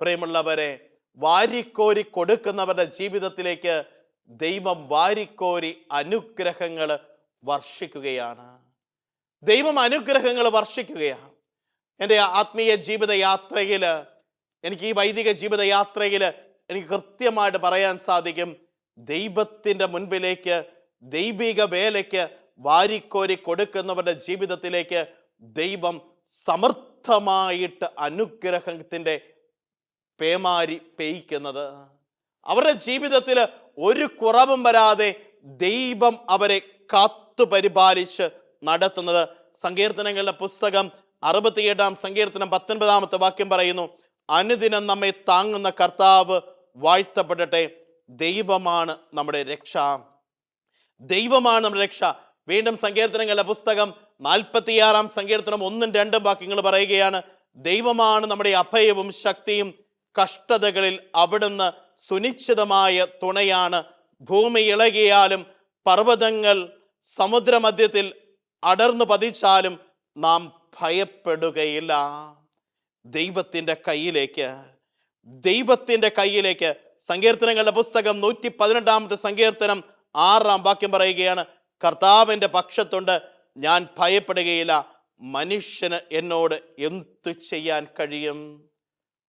പ്രിയമുള്ളവരെ വാരിക്കോരി കൊടുക്കുന്നവരുടെ ജീവിതത്തിലേക്ക് ദൈവം വാരിക്കോരി അനുഗ്രഹങ്ങൾ വർഷിക്കുകയാണ്. ദൈവം അനുഗ്രഹങ്ങൾ വർഷിക്കുകയാണ്. എന്റെ ആത്മീയ ജീവിത യാത്രയിൽ എനിക്ക് ഈ വൈദിക ജീവിത യാത്രയിൽ എനിക്ക് കൃത്യമായിട്ട് പറയാൻ സാധിക്കും ദൈവത്തിന്റെ മുൻപിലേക്ക് ദൈവിക വേലയ്ക്ക് വാരിക്കോരി കൊടുക്കുന്നവരുടെ ജീവിതത്തിലേക്ക് ദൈവം സമർത്ഥമായിട്ട് അനുഗ്രഹത്തിന്റെ പേമാരി പെയ്ക്കുന്നത്. അവരുടെ ജീവിതത്തിൽ ഒരു കുറവും വരാതെ ദൈവം അവരെ കാത്തു പരിപാലിച്ച് നടത്തുന്നത്. സങ്കീർത്തനങ്ങളുടെ പുസ്തകം അറുപത്തിയേഴാം സങ്കീർത്തനം പത്തൊൻപതാമത്തെ വാക്യം പറയുന്നു അനുദിനം നമ്മെ താങ്ങുന്ന കർത്താവ് വാഴ്ത്തപ്പെടട്ടെ. ദൈവമാണ് നമ്മുടെ രക്ഷ. ദൈവമാണ് നമ്മുടെ രക്ഷ. വീണ്ടും സങ്കീർത്തനങ്ങളുടെ പുസ്തകം നാൽപ്പത്തിയാറാം സങ്കീർത്തനം ഒന്നും രണ്ടും വാക്യങ്ങൾ പറയുകയാണ് ദൈവമാണ് നമ്മുടെ അഭയവും ശക്തിയും കഷ്ടതകളിൽ അവിടുന്ന് സുനിശ്ചിതമായ തുണയാണ് ഭൂമി ഇളകിയാലും പർവതങ്ങൾ സമുദ്രമധ്യത്തിൽ അടർന്നു പതിച്ചാലും നാം ഭയപ്പെടുകയില്ല. ദൈവത്തിന്റെ കയ്യിലേക്ക് ദൈവത്തിന്റെ കയ്യിലേക്ക്. സങ്കീർത്തനങ്ങളുടെ പുസ്തകം നൂറ്റി പതിനെട്ടാമത്തെ സങ്കീർത്തനം ആറാം വാക്യം പറയുകയാണ് കർത്താവിന്റെ പക്ഷത്തുണ്ട് ഞാൻ ഭയപ്പെടുകയില്ല. മനുഷ്യന് എന്നോട് എന്തു ചെയ്യാൻ കഴിയും?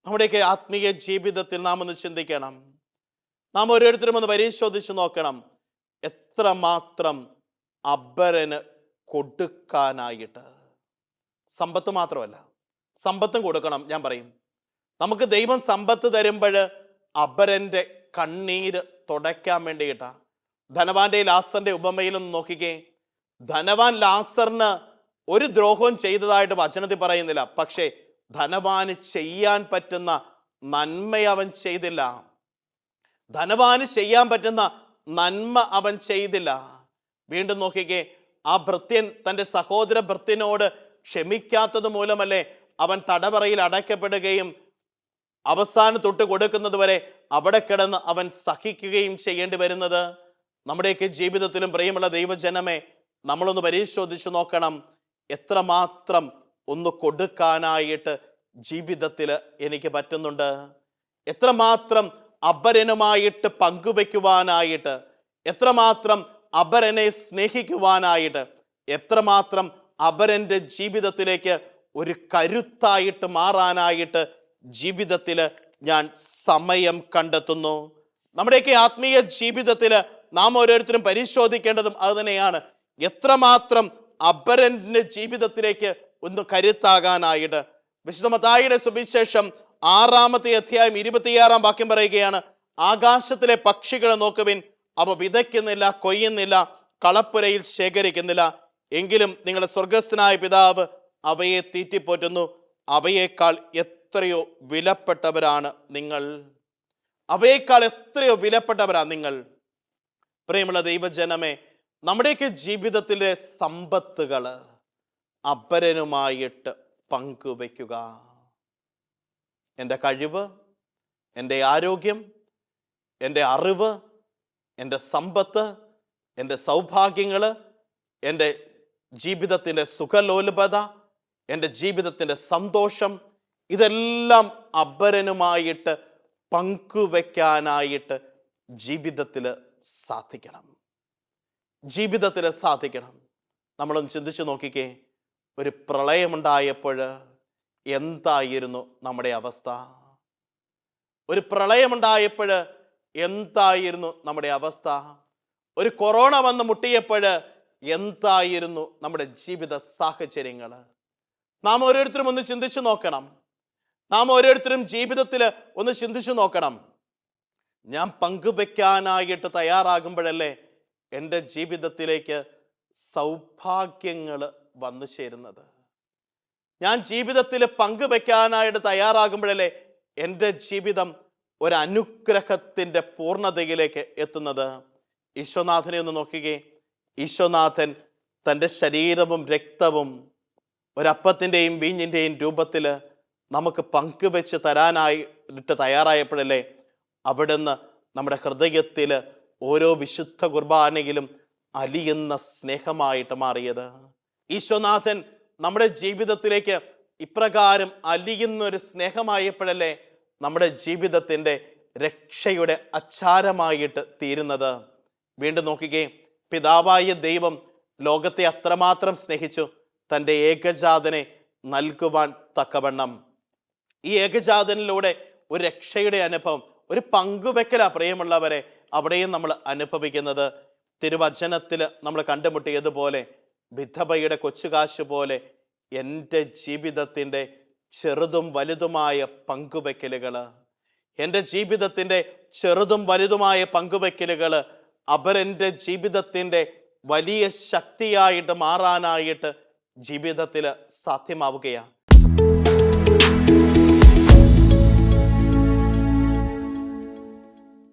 നമ്മുടെയൊക്കെ ആത്മീയ ജീവിതത്തിൽ നാം ഒന്ന് ചിന്തിക്കണം. നാം ഓരോരുത്തരും ഒന്ന് പരിശോധിച്ച് നോക്കണം. എത്രമാത്രം അബ്ബരന് കൊടുക്കാനായിട്ട്? സമ്പത്ത് മാത്രമല്ല. സമ്പത്തും കൊടുക്കണം ഞാൻ പറയും. നമുക്ക് ദൈവം സമ്പത്ത് തരുമ്പോൾ അബരന്റെ കണ്ണീര് തുടയ്ക്കാൻ വേണ്ടിയിട്ടാ. ധനവാന്റെ ലാസറിന്റെ ഉപമയിലൊന്ന് നോക്കിക്കേ. ധനവാൻ ലാസറിന് ഒരു ദ്രോഹവും ചെയ്തതായിട്ട് വചനത്തിൽ പറയുന്നില്ല. പക്ഷേ ധനവാന് ചെയ്യാൻ പറ്റുന്ന നന്മ അവൻ ചെയ്തില്ല. ധനവാന് ചെയ്യാൻ പറ്റുന്ന നന്മ അവൻ ചെയ്തില്ല. വീണ്ടും നോക്കിക്കേ ആ ഭൃത്യൻ തന്റെ സഹോദര ഭൃത്യനോട് ക്ഷമിക്കാത്തത് മൂലമല്ലേ അവൻ തടവറയിൽ അടയ്ക്കപ്പെടുകയും അവസാന തൊട്ട് കൊടുക്കുന്നത് വരെ അവിടെ കിടന്ന് അവൻ സഹിക്കുകയും ചെയ്യേണ്ടി വരുന്നത്. നമ്മുടെയൊക്കെ ജീവിതത്തിലും പ്രിയമുള്ള ദൈവജനമേ നമ്മളൊന്ന് പരിശോധിച്ച് നോക്കണം. എത്രമാത്രം ഒന്ന് കൊടുക്കാനായിട്ട് ജീവിതത്തിൽ എനിക്ക് പറ്റുന്നുണ്ട്. എത്രമാത്രം അപരനുമായിട്ട് പങ്കുവെക്കുവാനായിട്ട് എത്രമാത്രം അപരനെ സ്നേഹിക്കുവാനായിട്ട് എത്രമാത്രം അപരന്റെ ജീവിതത്തിലേക്ക് ഒരു കരുത്തായിട്ട് മാറാനായിട്ട് ജീവിതത്തിൽ ഞാൻ സമയം കണ്ടെത്തുന്നു. നമ്മുടെയൊക്കെ ആത്മീയ ജീവിതത്തിൽ നാം ഓരോരുത്തരും പരിശോധിക്കേണ്ടതും അത് തന്നെയാണ് എത്രമാത്രം അപരന്റെ ജീവിതത്തിലേക്ക് ഒന്ന് കരുത്താകാനായിട്ട്. വിശുദ്ധമതായുടെ സുവിശേഷം ആറാമത്തെ അധ്യായം ഇരുപത്തിയാറാം വാക്യം പറയുകയാണ് ആകാശത്തിലെ പക്ഷികളെ നോക്കുവിൻ അവ വിതയ്ക്കുന്നില്ല കൊയ്യുന്നില്ല കളപ്പുരയിൽ ശേഖരിക്കുന്നില്ല. എങ്കിലും നിങ്ങളുടെ സ്വർഗസ്ഥനായ പിതാവ് അവയെ തീറ്റിപ്പോറ്റുന്നു. അവയേക്കാൾ എത്രയോ വിലപ്പെട്ടവരാണ് നിങ്ങൾ. അവയേക്കാൾ എത്രയോ വിലപ്പെട്ടവരാണ് നിങ്ങൾ. പ്രിയമുള്ള ദൈവജനമേ നമ്മുടെയൊക്കെ ജീവിതത്തിലെ സമ്പത്തുകൾ അപരനുമായിട്ട് പങ്കുവയ്ക്കുക. എന്റെ കഴിവ് എന്റെ ആരോഗ്യം എന്റെ അറിവ് എന്റെ സമ്പത്ത് എന്റെ സൗഭാഗ്യങ്ങൾ എന്റെ ജീവിതത്തിന്റെ സുഖലോലുപത എന്റെ ജീവിതത്തിന്റെ സന്തോഷം ഇതെല്ലാം അപരനുമായിട്ട് പങ്കുവെക്കാനായിട്ട് ജീവിതത്തിൽ സാധിക്കണം. ജീവിതത്തിൽ സാധിക്കണം. നമ്മളൊന്ന് ചിന്തിച്ച് നോക്കിക്കേ. ഒരു പ്രളയമുണ്ടായപ്പോൾ എന്തായിരുന്നു നമ്മുടെ അവസ്ഥ? ഒരു പ്രളയമുണ്ടായപ്പോൾ എന്തായിരുന്നു നമ്മുടെ അവസ്ഥ? ഒരു കൊറോണ വന്ന് മുട്ടിയപ്പോൾ എന്തായിരുന്നു നമ്മുടെ ജീവിത സാഹചര്യങ്ങൾ? നാം ഓരോരുത്തരും ഒന്ന് ചിന്തിച്ചു നോക്കണം. നാം ഓരോരുത്തരും ജീവിതത്തിൽ ഒന്ന് ചിന്തിച്ചു നോക്കണം. ഞാൻ പങ്കുവെക്കാനായിട്ട് തയ്യാറാകുമ്പോഴല്ലേ എന്റെ ജീവിതത്തിലേക്ക് സൗഭാഗ്യങ്ങൾ വന്നു ചേരുന്നത്. ഞാൻ ജീവിതത്തിൽ പങ്കുവെക്കാനായിട്ട് തയ്യാറാകുമ്പോഴല്ലേ എന്റെ ജീവിതം ഒരു അനുഗ്രഹത്തിന്റെ പൂർണതയിലേക്ക് എത്തുന്നത്. ഈശ്വനാഥനെ ഒന്ന് നോക്കുകയെ ഈശ്വനാഥൻ തന്റെ ശരീരവും രക്തവും ഒരപ്പത്തിന്റെയും വീഞ്ഞിന്റെയും രൂപത്തിൽ നമുക്ക് പങ്കുവെച്ച് തരാനായിട്ട് തയ്യാറായപ്പോഴല്ലേ അവിടുന്ന് നമ്മുടെ ഹൃദയത്തിൽ ഓരോ വിശുദ്ധ കുർബാനയിലും അലിയുന്ന സ്നേഹമായിട്ട് മാറിയത്. ഈശ്വനാഥൻ നമ്മുടെ ജീവിതത്തിലേക്ക് ഇപ്രകാരം അലിയുന്ന ഒരു സ്നേഹമായപ്പോഴല്ലേ നമ്മുടെ ജീവിതത്തിന്റെ രക്ഷയുടെ അച്ചാരമായിട്ട് തീരുന്നത്. വീണ്ടും നോക്കുകയും പിതാവായ ദൈവം ലോകത്തെ അത്രമാത്രം സ്നേഹിച്ചു തന്റെ ഏകജാതനെ നൽകുവാൻ തക്കവണ്ണം. ഈ ഏകജാതനിലൂടെ ഒരു രക്ഷയുടെ അനുഭവം ഒരു പങ്കുവെക്കല പ്രിയമുള്ളവരെ അവിടെയും നമ്മൾ അനുഭവിക്കുന്നത്. തിരുവചനത്തിൽ നമ്മൾ കണ്ടുമുട്ടിയതുപോലെ വിധവയുടെ കൊച്ചുകാശ് പോലെ എന്റെ ജീവിതത്തിന്റെ ചെറുതും വലുതുമായ പങ്കുവെക്കലുകൾ എന്റെ ജീവിതത്തിന്റെ ചെറുതും വലുതുമായ പങ്കുവെക്കലുകൾ അവരെന്റെ ജീവിതത്തിന്റെ വലിയ ശക്തിയായിട്ട് മാറാനായിട്ട് ജീവിതത്തിൽ സാധ്യമാവുകയാണ്.